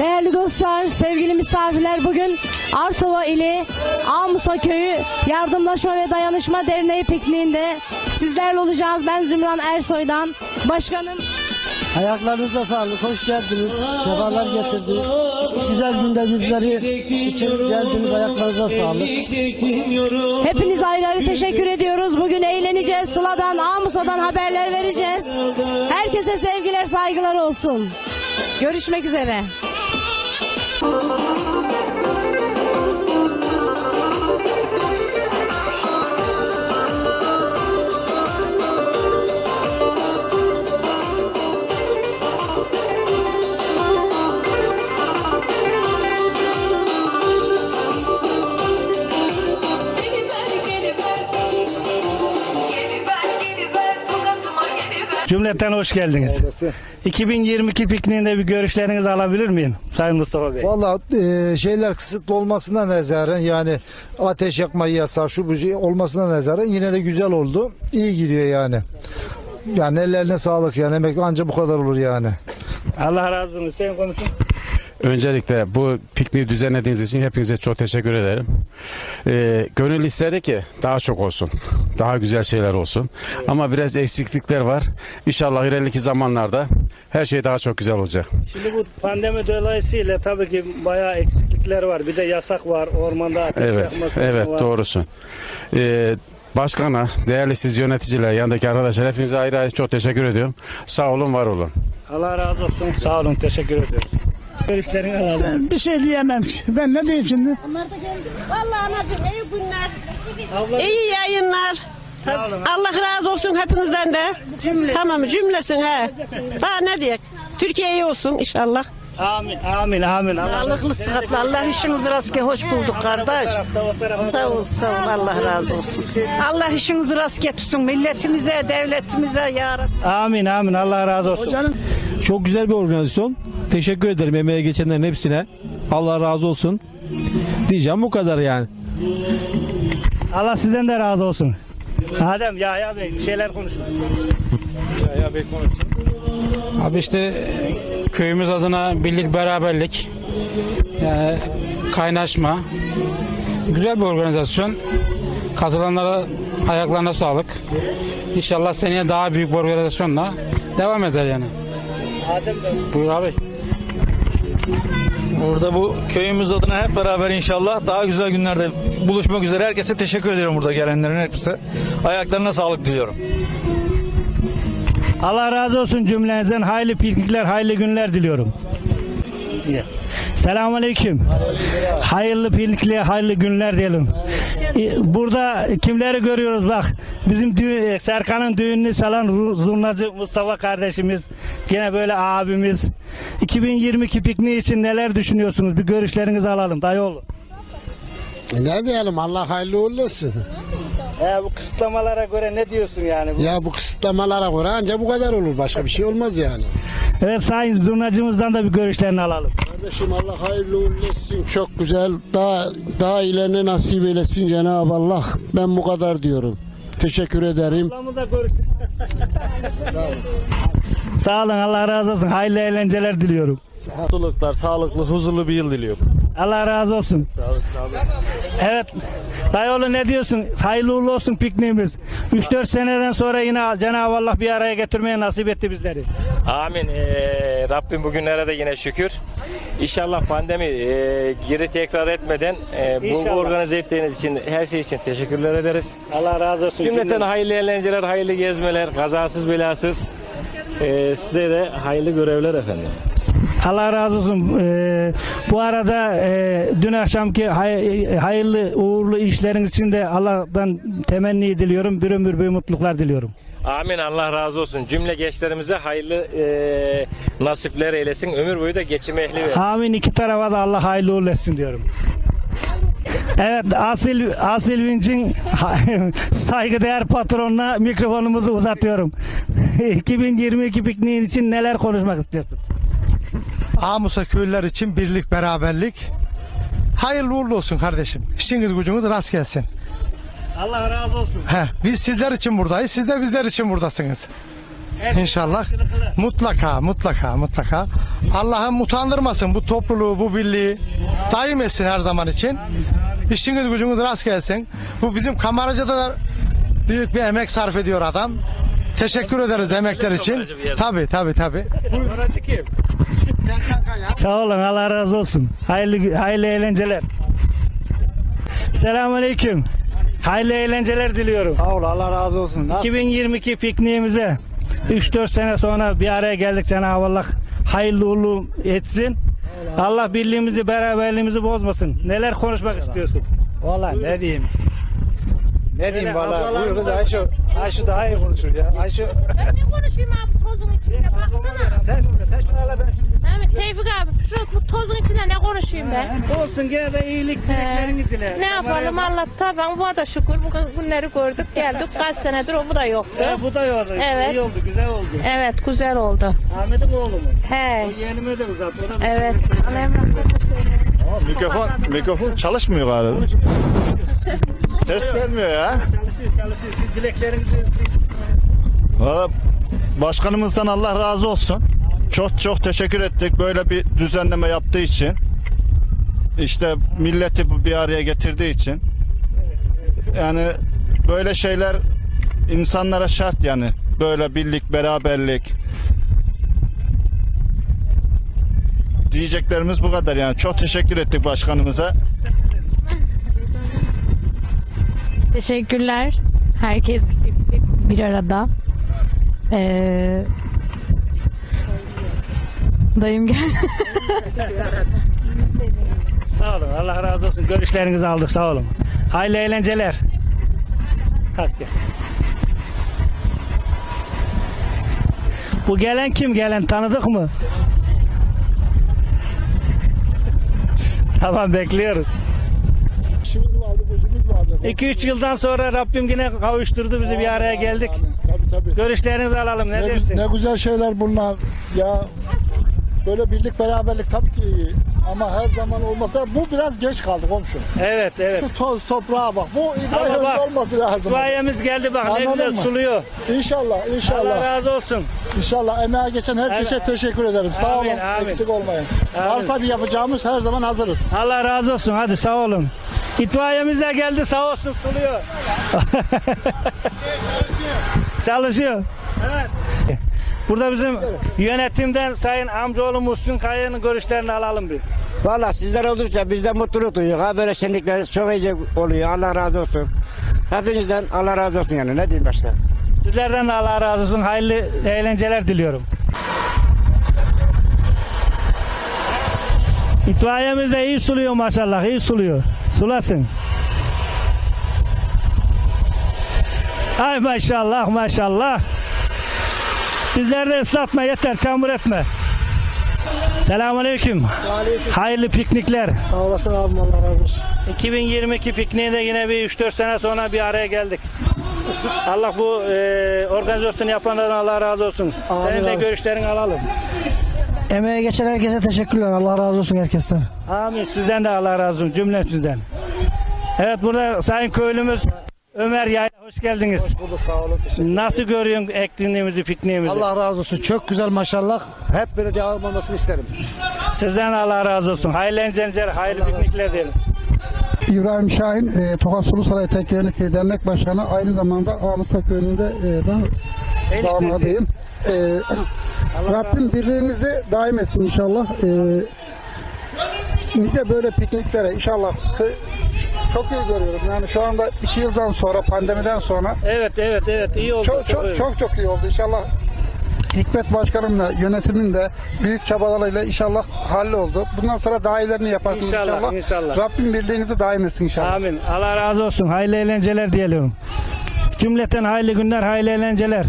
Değerli dostlar, sevgili misafirler bugün Artova ili Amusa Köyü Yardımlaşma ve Dayanışma Derneği pikniğinde sizlerle olacağız. Ben Zümran Ersoy'dan. Başkanım Ayaklarınıza sağlık, hoş geldiniz. Sefalar getirdiniz. Güzel günde bizleri için geldiniz, ayaklarınıza sağlık. hepinize ayrı ayrı teşekkür ediyoruz. Bugün eğleneceğiz. Sıla'dan, Amusa'dan haberler vereceğiz. Herkese sevgiler, saygılar olsun. Görüşmek üzere. Oh, oh, oh, oh. Cümleten hoş geldiniz. 2022 pikniğinde bir görüşlerinizi alabilir miyim Sayın Mustafa Bey? Valla e, şeyler kısıtlı olmasına nezaren yani ateş yakmayı yasağı şu bu şey olmasına nezaren yine de güzel oldu. İyi gidiyor yani. Yani ellerine sağlık yani emek anca bu kadar olur yani. Allah razı olsun. Sen konuşun. Öncelikle bu pikniği düzenlediğiniz için hepinize çok teşekkür ederim. Ee, gönül isterdi ki daha çok olsun. Daha güzel şeyler olsun. Ama biraz eksiklikler var. İnşallah ileriki zamanlarda her şey daha çok güzel olacak. Şimdi bu pandemi dolayısıyla tabii ki bayağı eksiklikler var. Bir de yasak var. Ormanda ateş Evet, evet var. doğrusun. Ee, başkana, değerli siz yöneticiler, yanındaki arkadaşlar hepinize ayrı ayrı çok teşekkür ediyorum. Sağ olun, var olun. Allah razı olsun. Sağ olun. Teşekkür ediyoruz. Görüşlerini alalım. Bir şey diyemem. Ben ne diyeyim şimdi? Vallahi anacığım iyi günler. Abla, İyi yayınlar. Allah razı olsun hepinizden de. Tamam cümlesin he. Daha ne diyek? Türkiye iyi olsun inşallah. Amin, amin, amin. Sağlıklı sıhhatli. Allah işinizi rast ge- Hoş bulduk kardeş. Sağ ol, sağ ol. Allah razı olsun. Allah işinizi rast getirsin. Milletimize, devletimize ya Rabbi. Amin, amin. Allah razı olsun. Canım. Çok güzel bir organizasyon. Teşekkür ederim emeğe geçenlerin hepsine. Allah razı olsun. Diyeceğim bu kadar yani. Allah sizden de razı olsun. Adem, Yahya Bey bir şeyler konuşun. Abi işte köyümüz adına birlik beraberlik yani kaynaşma güzel bir organizasyon katılanlara ayaklarına sağlık İnşallah seneye daha büyük bir organizasyonla devam eder yani buyur abi Burada bu köyümüz adına hep beraber inşallah daha güzel günlerde buluşmak üzere. Herkese teşekkür ediyorum burada gelenlerin hepsi. Ayaklarına sağlık diliyorum. Allah razı olsun cümlenizden. Hayırlı piknikler, hayırlı günler diliyorum. Selamun Aleyküm. Hayırlı piknikler, hayırlı günler diyelim. Ee, Burada kimleri görüyoruz bak. Bizim düğün, Serkan'ın düğününü salan zurnacı Mustafa kardeşimiz. Gene böyle abimiz. 2022 pikniği için neler düşünüyorsunuz? Bir görüşlerinizi alalım. Dayıoğlu. Ne diyelim Allah hayırlı olsun. E, bu kısıtlamalara göre ne diyorsun yani? Ya bu kısıtlamalara göre anca bu kadar olur. Başka bir şey olmaz yani. Evet sayın zurnacımızdan da bir görüşlerini alalım. Kardeşim Allah hayırlı uğurlu etsin. Çok güzel. Daha daha ilerini nasip eylesin Cenab-ı Allah. Ben bu kadar diyorum. Teşekkür ederim. Ablamızla görüştük. Sağ olun Allah razı olsun. Hayırlı eğlenceler diliyorum. Mutluluklar, sağlıklı, huzurlu bir yıl diliyorum. Allah razı olsun. Sağ olasın abi. Evet. Dayıoğlu ne diyorsun? Hayırlı uğurlu olsun pikniğimiz. 3-4 seneden sonra yine Cenab-ı Allah bir araya getirmeye nasip etti bizleri. Amin. Ee, Rabbim bugünlere de yine şükür. İnşallah pandemi e, geri tekrar etmeden e, bu İnşallah. organize ettiğiniz için her şey için teşekkürler ederiz. Allah razı olsun. Cümleten hayırlı eğlenceler, hayırlı gezmeler, kazasız belasız. Ee, size de hayırlı görevler efendim. Allah razı olsun. Ee, bu arada e, dün akşamki hay- hayırlı uğurlu işlerin için de Allah'tan temenni diliyorum. Bir ömür boyu mutluluklar diliyorum. Amin. Allah razı olsun. Cümle gençlerimize hayırlı e, nasipler eylesin. Ömür boyu da geçim ehli ver. Amin iki tarafa da Allah hayırlı uğurlu etsin diyorum. Evet Asil, Asil Vinç'in saygıdeğer patronuna mikrofonumuzu uzatıyorum. 2022 pikniğin için neler konuşmak istiyorsun? Amusa köylüler için birlik beraberlik. Hayırlı uğurlu olsun kardeşim. İşiniz gücünüz rast gelsin. Allah razı olsun. He, biz sizler için buradayız. Siz de bizler için buradasınız. İnşallah. Mutlaka, mutlaka, mutlaka. Allah'ım utandırmasın bu topluluğu, bu birliği. Daim etsin her zaman için. İşiniz gücünüz rast gelsin. Bu bizim kameracıda da büyük bir emek sarf ediyor adam. Teşekkür ederiz emekler için. Tabii tabii tabii. Sağ olun Allah razı olsun. Hayırlı hayırlı eğlenceler. Selamünaleyküm. Hayırlı eğlenceler diliyorum. Sağ ol Allah razı olsun. 2022 pikniğimize 3-4 sene sonra bir araya geldik Cenab-ı Allah hayırlı uğurlu etsin. Allah birliğimizi beraberliğimizi bozmasın. Neler konuşmak istiyorsun? Valla ne diyeyim? Ne diyeyim valla? Buyur kız Ayşe. Ayşe daha iyi konuşur ya. Ayşe. Ben ne konuşayım abi tozun içinde baksana. Sen, sen şunu ala ben şunu. Mehmet Tevfik abi şu bu tozun içinde ne konuşayım ben? Olsun gene de iyilik dileklerini dile. Ne yapalım Allah taban bu da şükür bu günleri gördük geldik kaç senedir o bu da yoktu. Ha, bu da oldu. Evet. İyi oldu, güzel oldu. Evet güzel oldu. Ahmet'in oğlu mu? He. O yeğenime de uzat. O da Evet. Alemler Mikrofon, mikrofon çalışmıyor galiba. Ses gelmiyor ya. Çalışıyor, çalışıyor. Siz dileklerinizi Valla başkanımızdan Allah razı olsun. Çok çok teşekkür ettik böyle bir düzenleme yaptığı için. İşte milleti bu bir araya getirdiği için. Yani böyle şeyler insanlara şart yani. Böyle birlik, beraberlik. Diyeceklerimiz bu kadar yani. Çok teşekkür ettik başkanımıza. Teşekkürler. Herkes bir, arada. Ee, dayım gel. Sağ olun. Allah razı olsun. Görüşlerinizi aldık. Sağ olun. Hayırlı eğlenceler. Hadi gel. Bu gelen kim? Gelen tanıdık mı? tamam bekliyoruz. 2-3 yıldan sonra Rabbim yine kavuşturdu bizi bir araya geldik. Tabii tabii. Görüşlerinizi alalım. Ne Ne, dersin? ne güzel şeyler bunlar. Ya böyle birlik beraberlik tabii ki iyi. Ama her zaman olmasa bu biraz geç kaldı komşu. Evet evet. Şu toz toprağa bak. Bu İbrahim Ama bak, olması lazım. Duayemiz geldi bak ne Anladın güzel mı? suluyor. İnşallah, Allah inşallah. razı olsun. İnşallah emeğe geçen herkese Evet. teşekkür ederim. Sağ Amin, olun. amin. Eksik olmayın. Amin. Varsa bir yapacağımız her zaman hazırız. Allah razı olsun. Hadi sağ olun. İtfaiyemiz de geldi sağ olsun suluyor. Çalışıyor. Evet. Burada bizim yönetimden Sayın amcaoğlu Muhsin Kaya'nın görüşlerini alalım bir. Valla sizler oldukça biz de mutluluk duyuyoruz. Ha böyle şenlikler çok iyice oluyor. Allah razı olsun. Hepinizden Allah razı olsun yani. Ne diyeyim başka? Sizlerden de Allah razı olsun. Hayırlı eğlenceler diliyorum. İtfaiyemiz de iyi suluyor maşallah. iyi suluyor. Sulasın. Ay maşallah maşallah. Bizler de ıslatma yeter çamur etme. Selamünaleyküm. Hayırlı piknikler. Sağ olasın abim Allah razı olsun. 2022 pikniğinde yine bir 3-4 sene sonra bir araya geldik. Allah bu e, organizasyonu yapanlardan Allah razı olsun. Senin de abi. görüşlerini alalım. Emeğe geçen herkese teşekkürler. Allah razı olsun herkesten. Amin. Sizden de Allah razı olsun. Cümle sizden. Evet burada Sayın Köylümüz Ömer Yayla hoş geldiniz. Burada sağ olun. Teşekkür Nasıl görüyorsun etkinliğimizi, pikniğimizi? Allah razı olsun. Çok güzel maşallah. Hep böyle devam olmasını isterim. Sizden de Allah razı olsun. Hayırlı eğlenceler, hayırlı piknikler diyelim. İbrahim Şahin, e, Tokat Sulusaray Tekkeni Köy Dernek Başkanı, aynı zamanda Ağmısa Köyü'nde e, da damadıyım. E, Rabbim birliğinizi daim etsin inşallah. E, nice böyle pikniklere inşallah kı- çok iyi görüyorum. Yani şu anda iki yıldan sonra, pandemiden sonra Evet, evet, evet. iyi oldu. çok çok iyi. çok çok iyi oldu. İnşallah Hikmet Başkanımla, yönetimin de büyük çabalarıyla inşallah halloldu. Bundan sonra daha iyilerini yaparsınız İnşallah, inşallah. inşallah. Rabbim birliğinizi daim etsin inşallah. Amin. Allah razı olsun. Hayırlı eğlenceler diyelim. Cümleten hayırlı günler, hayırlı eğlenceler.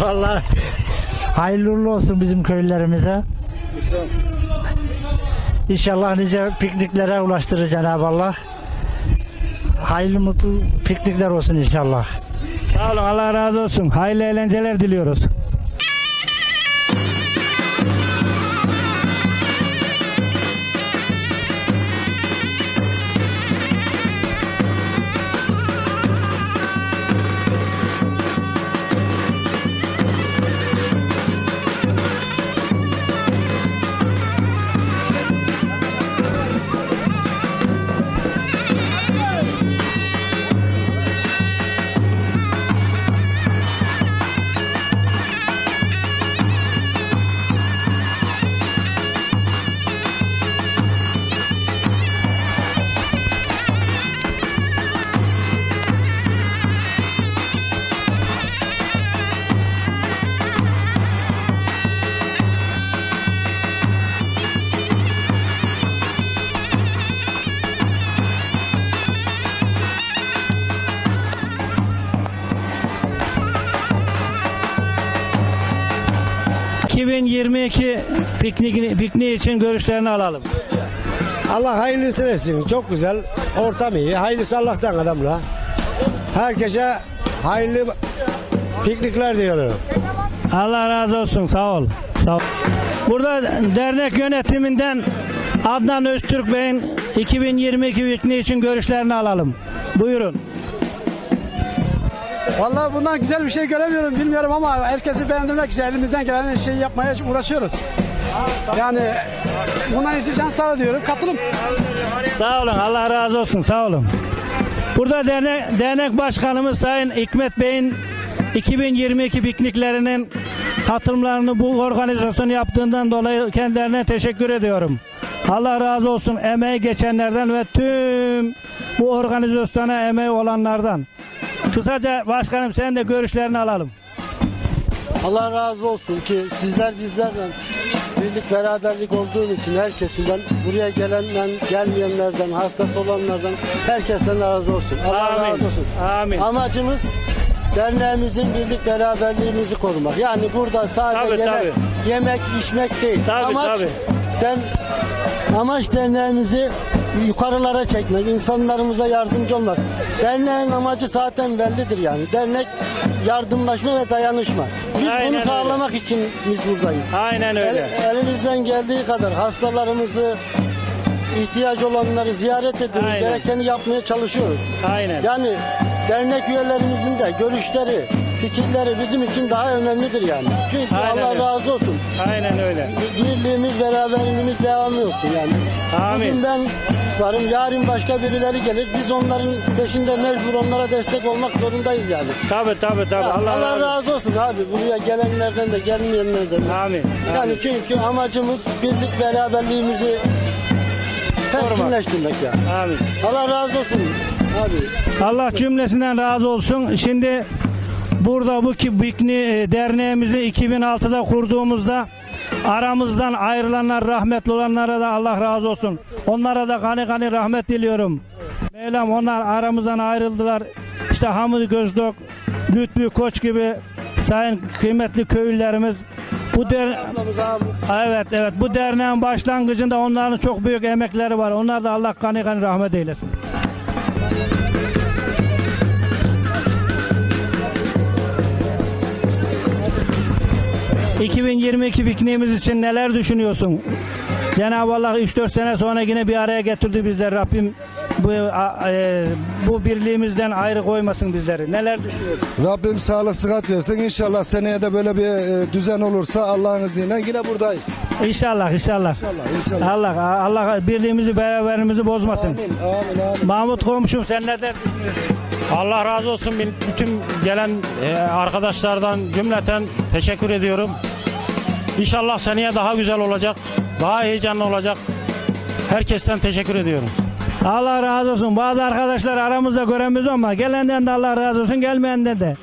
Vallahi hayırlı uğurlu olsun bizim köylülerimize. İnşallah nice pikniklere ulaştırır Cenab-ı Allah. Hayırlı mutlu piknikler olsun inşallah. Sağ olun. Allah razı olsun. Hayırlı eğlenceler diliyoruz. 2022 piknik, pikniği için görüşlerini alalım. Allah hayırlısını etsin. Çok güzel. Ortam iyi. Hayırlısı Allah'tan adamla. Herkese hayırlı piknikler diyorum. Allah razı olsun. Sağ ol. Sağ ol. Burada dernek yönetiminden Adnan Öztürk Bey'in 2022 pikniği için görüşlerini alalım. Buyurun. Vallahi bundan güzel bir şey göremiyorum bilmiyorum ama herkesi beğendirmek için elimizden gelen şeyi yapmaya uğraşıyoruz. Yani bundan iyisi can sağ diyorum. Katılım. Sağ olun. Allah razı olsun. Sağ olun. Burada dernek, dernek başkanımız Sayın Hikmet Bey'in 2022 pikniklerinin katılımlarını bu organizasyonu yaptığından dolayı kendilerine teşekkür ediyorum. Allah razı olsun emeği geçenlerden ve tüm bu organizasyona emeği olanlardan. Kısaca başkanım sen de görüşlerini alalım. Allah razı olsun ki sizler bizlerden birlik beraberlik olduğun için herkesinden buraya gelenden gelmeyenlerden hastası olanlardan herkesten razı olsun. Allah Amin. razı olsun. Amin. Amacımız derneğimizin birlik beraberliğimizi korumak. Yani burada sadece Tabii, yemek, yemek içmek değil. Tabii, Amaç tabii. den- amaç derneğimizi yukarılara çekmek, insanlarımıza yardımcı olmak. Derneğin amacı zaten bellidir yani. Dernek yardımlaşma ve dayanışma. Biz Aynen bunu öyle. sağlamak için biz buradayız. Aynen öyle. El- elimizden geldiği kadar hastalarımızı, ihtiyaç olanları ziyaret. Aynen. Gerekeni yapmaya çalışıyoruz. Aynen. Yani dernek üyelerimizin de görüşleri, fikirleri bizim için daha önemlidir yani. Çünkü Aynen Allah öyle. razı olsun. Aynen öyle. Birliğimiz, beraberliğimiz devam olsun yani. Amin. Bugün ben varım, yarın başka birileri gelir. Biz onların peşinde mecbur onlara destek olmak zorundayız yani. Tabii tabii tabii. Ya, Allah, Allah, razı olsun. abi. Buraya gelenlerden de gelmeyenlerden de. Amin. Yani Amin. çünkü amacımız birlik beraberliğimizi perçinleştirmek yani. Amin. Allah razı olsun. Allah cümlesinden razı olsun. Şimdi burada bu ki pikniği e, derneğimizi 2006'da kurduğumuzda aramızdan ayrılanlar rahmetli olanlara da Allah razı olsun. Onlara da gani gani rahmet diliyorum. Mevlam onlar aramızdan ayrıldılar. İşte Hamid Gözdok, Lütfü Koç gibi sayın kıymetli köylülerimiz bu der Evet evet bu derneğin başlangıcında onların çok büyük emekleri var. Onlar da Allah gani gani rahmet eylesin. ...2022 pikniğimiz için neler düşünüyorsun? Cenab-ı Allah 3-4 sene sonra yine bir araya getirdi bizleri. Rabbim bu, a- e, bu birliğimizden ayrı koymasın bizleri. Neler düşünüyorsun? Rabbim sağlık sıhhat versin. İnşallah seneye de böyle bir e, düzen olursa Allah'ın izniyle yine buradayız. İnşallah inşallah. inşallah. Allah Allah birliğimizi beraberimizi bozmasın. Amin amin. Mahmut komşum sen neler düşünüyorsun? Allah razı olsun bütün gelen e, arkadaşlardan cümleten teşekkür ediyorum. İnşallah seneye daha güzel olacak, daha heyecanlı olacak. Herkesten teşekkür ediyorum. Allah razı olsun. Bazı arkadaşlar aramızda göremiyoruz ama gelenden de Allah razı olsun, gelmeyenden de.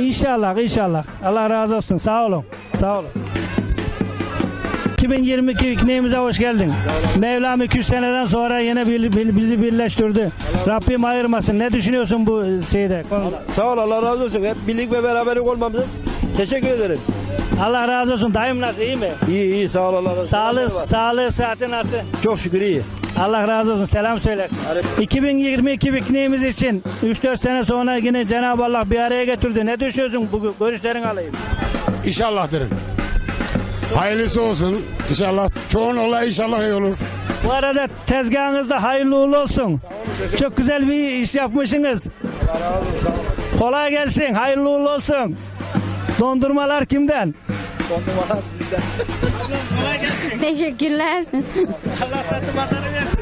İnşallah, inşallah. Allah razı olsun. Sağ olun. Sağ olun. 2022 pikniğimize hoş geldin. Mevlam 200 seneden sonra yine bir- bir- bizi birleştirdi. Rabbim ayırmasın. Ne düşünüyorsun bu şeyde? konuda? Sağ ol Allah razı olsun. Hep birlik ve beraberlik olmamıza teşekkür ederim. Allah razı olsun. Dayım nasıl? iyi mi? İyi iyi sağ ol Allah razı olsun. Sağlığı, sağlığı, sıhhati nasıl? Çok şükür iyi. Allah razı olsun. Selam söylesin. 2022 pikniğimiz için 3-4 sene sonra yine Cenab-ı Allah bir araya getirdi. Ne düşünüyorsun? Bu görüşlerini alayım. İnşallah derim. Hayırlısı olsun. İnşallah. Çoğun olay inşallah iyi olur. Bu arada tezgahınızda hayırlı uğurlu olsun. Çok güzel bir iş yapmışsınız. Kolay gelsin. Hayırlı uğurlu olsun. Dondurmalar kimden? Dondurmalar bizden. Teşekkürler. Allah satı pazarı versin.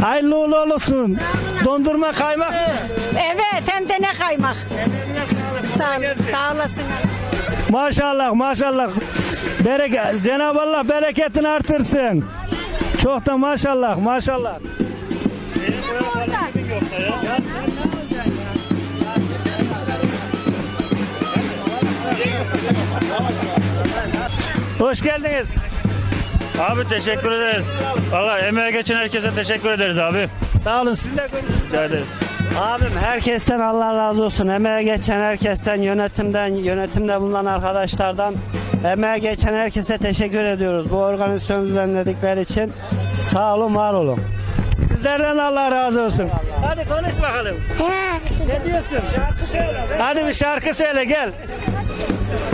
Hayırlı uğurlu olsun. Dondurma kaymak. Evet hem de ne kaymak. Sağ, sağ olasın. Maşallah maşallah. Bereke, Cenab-ı Allah bereketini artırsın. Çok da maşallah maşallah. Hoş geldiniz. Abi teşekkür ederiz. Valla emeğe geçen herkese teşekkür ederiz abi. Sağ olun siz de görüşürüz. Rica ederiz. Abim herkesten Allah razı olsun. Emeğe geçen herkesten, yönetimden, yönetimde bulunan arkadaşlardan emeğe geçen herkese teşekkür ediyoruz. Bu organizasyonu düzenledikleri için sağ olun, var olun. Sizlerden Allah razı olsun. Hadi konuş bakalım. ne diyorsun? Şarkı söyle. Hadi bir şarkı söyle gel.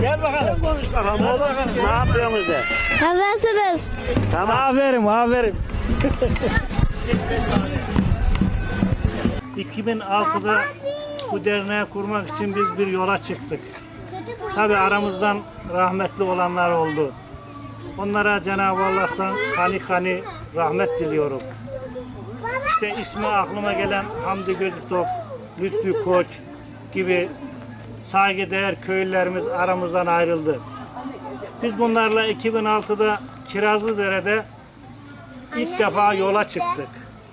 Gel bakalım. Konuş bakalım. oğlum. Ne yapıyorsunuz de? Nasılsınız? Tamam. Aferin, aferin. 2006'da bu derneği kurmak için biz bir yola çıktık. Tabi aramızdan rahmetli olanlar oldu. Onlara Cenab-ı Allah'tan kani kani rahmet diliyorum. İşte ismi aklıma gelen Hamdi Gözütok, Lütfü Koç gibi saygıdeğer köylülerimiz aramızdan ayrıldı. Biz bunlarla 2006'da Kirazlıdere'de ilk defa yola çıktık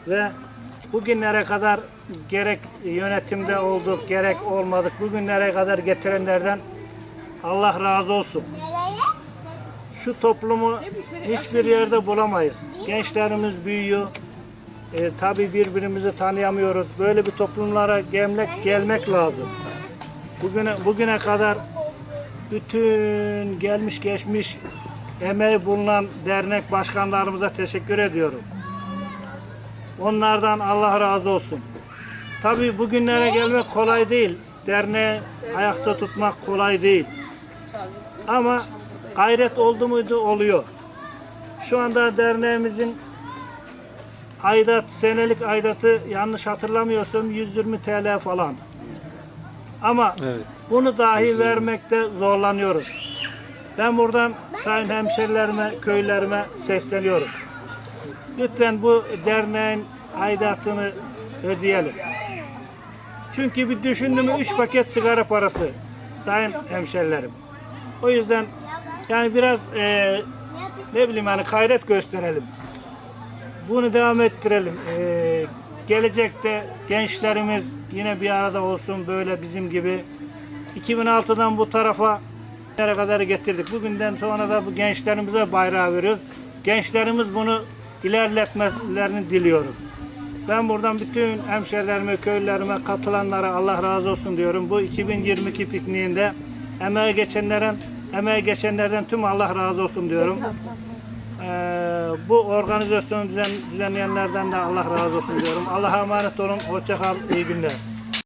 ve bugünlere kadar gerek yönetimde olduk gerek olmadık bugünlere kadar getirenlerden Allah razı olsun. Şu toplumu hiçbir yerde bulamayız. Gençlerimiz büyüyor. E, tabii birbirimizi tanıyamıyoruz. Böyle bir toplumlara gelmek gelmek lazım. Bugüne bugüne kadar bütün gelmiş geçmiş emeği bulunan dernek başkanlarımıza teşekkür ediyorum. Onlardan Allah razı olsun. Tabii bugünlere gelmek kolay değil. Derneği ayakta tutmak kolay değil. Ama gayret oldu muydu oluyor. Şu anda derneğimizin aidat, senelik aidatı yanlış hatırlamıyorsam 120 TL falan. Ama bunu dahi vermekte zorlanıyoruz. Ben buradan sayın hemşerilerime, köylerime sesleniyorum. Lütfen bu derneğin aidatını ödeyelim. Çünkü bir düşündüm 3 paket sigara parası sayın hemşerilerim. O yüzden yani biraz e, ne bileyim yani gayret gösterelim. Bunu devam ettirelim. E, gelecekte gençlerimiz yine bir arada olsun böyle bizim gibi. 2006'dan bu tarafa nereye kadar getirdik. Bugünden sonra da bu gençlerimize bayrağı veriyoruz. Gençlerimiz bunu ilerletmelerini diliyorum. Ben buradan bütün hemşerilerime, köylülerime, katılanlara Allah razı olsun diyorum. Bu 2022 pikniğinde emeğe geçenlerin, emeğe geçenlerden tüm Allah razı olsun diyorum. Ee, bu organizasyonu düzen, düzenleyenlerden de Allah razı olsun diyorum. Allah'a emanet olun. Hoşça kal. İyi günler.